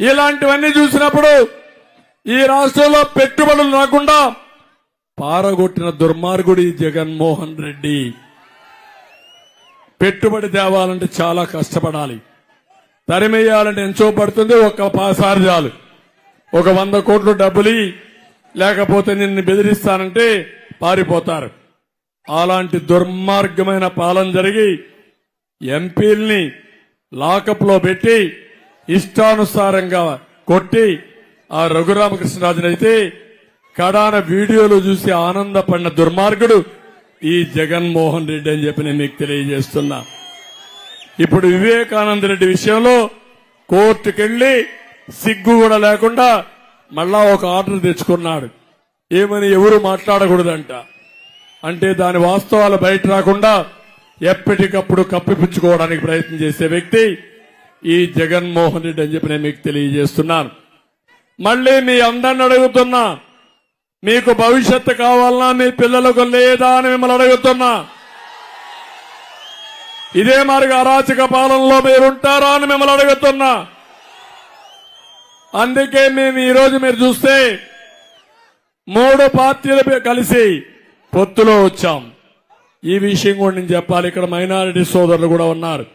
ఇలాంటివన్నీ చూసినప్పుడు ఈ రాష్ట్రంలో పెట్టుబడులు రాకుండా పారగొట్టిన దుర్మార్గుడి జగన్మోహన్ రెడ్డి. పెట్టుబడి తేవాలంటే చాలా కష్టపడాలి. తరిమేయాలంటే ఎంచో పడుతుంది ఒక్క పాసారి చాలు. ఒక వంద కోట్లు డబ్బులు లేకపోతే నిన్ను బెదిరిస్తానంటే పారిపోతారు. అలాంటి దుర్మార్గమైన పాలన జరిగి ఎంపీల్ని లాకప్లో పెట్టి ఇష్టానుసారంగా కొట్టి ఆ రఘురామకృష్ణరాజునైతే కడాన వీడియోలు చూసి ఆనందపడిన దుర్మార్గుడు ఈ జగన్మోహన్ రెడ్డి అని చెప్పి నేను మీకు తెలియజేస్తున్నా. ఇప్పుడు వివేకానంద రెడ్డి విషయంలో కోర్టుకెళ్ళి సిగ్గు కూడా లేకుండా మళ్ళా ఒక ఆర్డర్ తెచ్చుకున్నాడు. ఏమని ఎవరు మాట్లాడకూడదంట. అంటే దాని వాస్తవాలు బయట రాకుండా ఎప్పటికప్పుడు కప్పిపుచ్చుకోవడానికి ప్రయత్నం చేసే వ్యక్తి ఈ జగన్మోహన్ రెడ్డి అని చెప్పి నేను మీకు తెలియజేస్తున్నాను. మళ్ళీ మీ అందరిని అడుగుతున్నా మీకు భవిష్యత్తు కావాలన్నా మీ పిల్లలకు లేదా అని మిమ్మల్ని అడుగుతున్నా. ఇదే మరి అరాచక పాలనలో మీరుంటారా అని మిమ్మల్ని అడుగుతున్నా. అందుకే మేము ఈరోజు మీరు చూస్తే మూడు పార్టీలు కలిసి పొత్తులో వచ్చాం. ఈ విషయం కూడా నేను చెప్పాలి. ఇక్కడ మైనారిటీ సోదరులు కూడా ఉన్నారు.